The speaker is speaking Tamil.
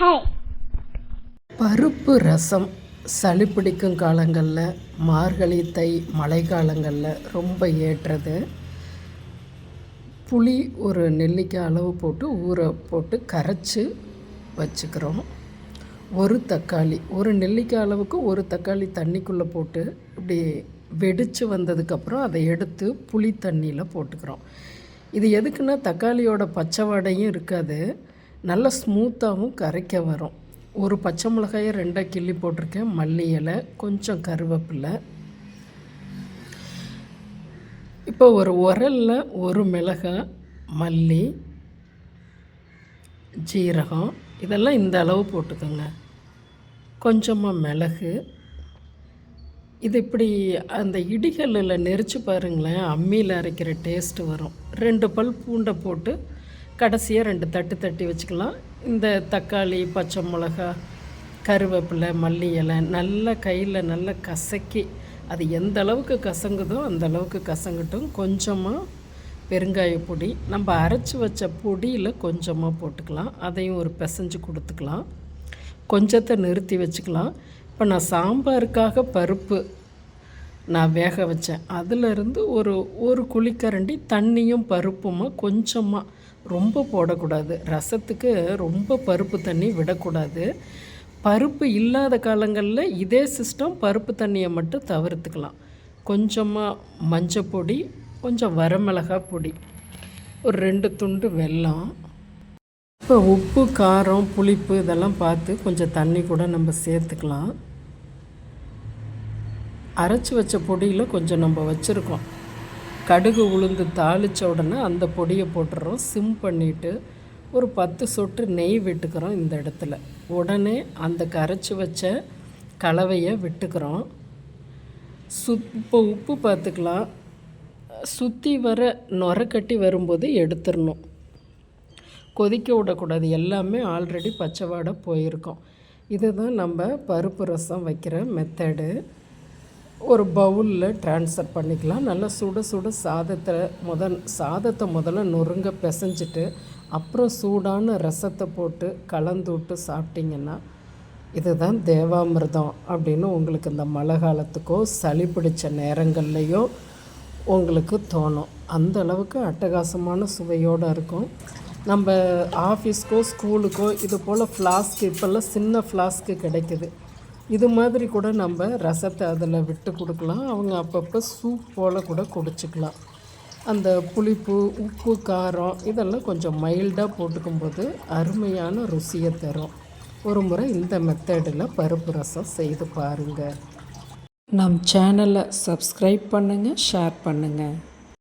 ஹாய் பருப்பு ரசம் சளி பிடிக்கும் காலங்களில் மார்கழி தை மழை காலங்களில் ரொம்ப ஏற்றது. புளி ஒரு நெல்லிக்காய் அளவு போட்டு ஊற போட்டு கரைச்சி வச்சுக்கிறோம். ஒரு தக்காளி ஒரு நெல்லிக்காய் அளவுக்கு ஒரு தக்காளி தண்ணிக்குள்ளே போட்டு இப்படி வெடித்து வந்ததுக்கப்புறம் அதை எடுத்து புளி தண்ணியில் போட்டுக்கிறோம். இது எதுக்குன்னா தக்காளியோட பச்சை வாடையும் இருக்காது. நல்ல ஸ்மூத்தாகவும் கரைக்க வரும். ஒரு பச்சை மிளகாயை ரெண்டாக கிள்ளி போட்டிருக்கேன். மல்லி இலை கொஞ்சம் கருவேப்பில்லை இப்போ ஒரு உரலில் ஒரு மிளகாய் மல்லி ஜீரகம் இதெல்லாம் இந்த அளவு போட்டுக்கோங்க. கொஞ்சமாக மிளகு. இது இப்படி அந்த இடிகளில் நெரிச்சு பாருங்களேன் அம்மியில் அரைக்கிற டேஸ்ட்டு வரும். ரெண்டு பல் பூண்டை போட்டு கடைசியாக ரெண்டு தட்டு தட்டி வச்சுக்கலாம். இந்த தக்காளி பச்சை மிளகா கருவேப்பிலை மல்லி இலை நல்லா கையில் நல்லா கசக்கி அது எந்த அளவுக்கு கசங்குதோ அந்த அளவுக்கு கசங்கட்டும். கொஞ்சமாக பெருங்காய பொடி நம்ம அரைச்சி வச்ச பொடியில் கொஞ்சமாக போட்டுக்கலாம். அதையும் ஒரு பிசைஞ்சு கொடுத்துக்கலாம். கொஞ்சத்தை நிறுத்தி வச்சுக்கலாம். இப்போ நான் சாம்பாருக்காக பருப்பு நான் வேக வச்சேன். அதிலிருந்து ஒரு ஒரு குழிக்கரண்டி தண்ணியும் பருப்புமா கொஞ்சமாக ரொம்ப போடக்கூடாது. ரசத்துக்கு ரொம்ப பருப்பு தண்ணி விடக்கூடாது. பருப்பு இல்லாத காலங்களில் இதே சிஸ்டம் பருப்பு தண்ணியை மட்டும் தவிர்த்துக்கலாம். கொஞ்சமாக மஞ்சள் பொடி கொஞ்சம் வரமிளகாய் பொடி ஒரு ரெண்டு துண்டு வெல்லம். இப்போ உப்பு காரம் புளிப்பு இதெல்லாம் பார்த்து கொஞ்சம் தண்ணி கூட நம்ம சேர்த்துக்கலாம். அரைச்சி வச்ச பொடியில் கொஞ்சம் நம்ம வச்சுருக்கோம். கடுகு உளுந்து தாளித்த உடனே அந்த பொடியை போட்டுறோம். சிம் பண்ணிவிட்டு ஒரு பத்து சொட்டு நெய் விட்டுக்கிறோம் இந்த இடத்துல. உடனே அந்த கரைச்சி வச்ச கலவையை விட்டுக்கிறோம். சு இப்போ உப்பு பார்த்துக்கலாம். சுற்றி வர நுர வரும்போது எடுத்துடணும். கொதிக்க விடக்கூடாது. எல்லாமே ஆல்ரெடி பச்சைவாடை போயிருக்கோம். இதுதான் நம்ம பருப்பு ரசம் வைக்கிற மெத்தடு ஒரு பவுலில் ட்ரான்ஸ்ஃபர் பண்ணிக்கலாம். நல்லா சுட சுட சாதத்தை முதல் சாதத்தை முதல்ல நொறுங்க பிசைஞ்சிட்டு அப்புறம் சூடான ரசத்தை போட்டு கலந்து விட்டு சாப்பிட்டிங்கன்னா இதுதான் தேவாமிர்தம் அப்படின்னு உங்களுக்கு இந்த மழை காலத்துக்கோ சளி பிடிச்ச நேரங்கள்லையோ உங்களுக்கு தோணும். அந்த அளவுக்கு அட்டகாசமான சுவையோடு இருக்கும். நம்ம ஆஃபீஸ்க்கோ ஸ்கூலுக்கோ இது போல் ஃப்ளாஸ்க் இப்போல்லாம் சின்ன ஃப்ளாஸ்க்கு கிடைக்குது. இது மாதிரி கூட நம்ம ரசத்தை அதில் விட்டு கொடுக்கலாம். அவங்க அப்பப்போ சூப் போல் கூட குடிச்சிக்கலாம். அந்த புளிப்பு உப்பு காரம் இதெல்லாம் கொஞ்சம் மைல்டாக போட்டுக்கும்போது அருமையான ருசியை தரும். ஒரு முறை இந்த மெத்தடில் பருப்பு ரசம் செய்து பாருங்கள் நம் சேனலை சப்ஸ்கிரைப் பண்ணுங்கள் ஷேர் பண்ணுங்கள்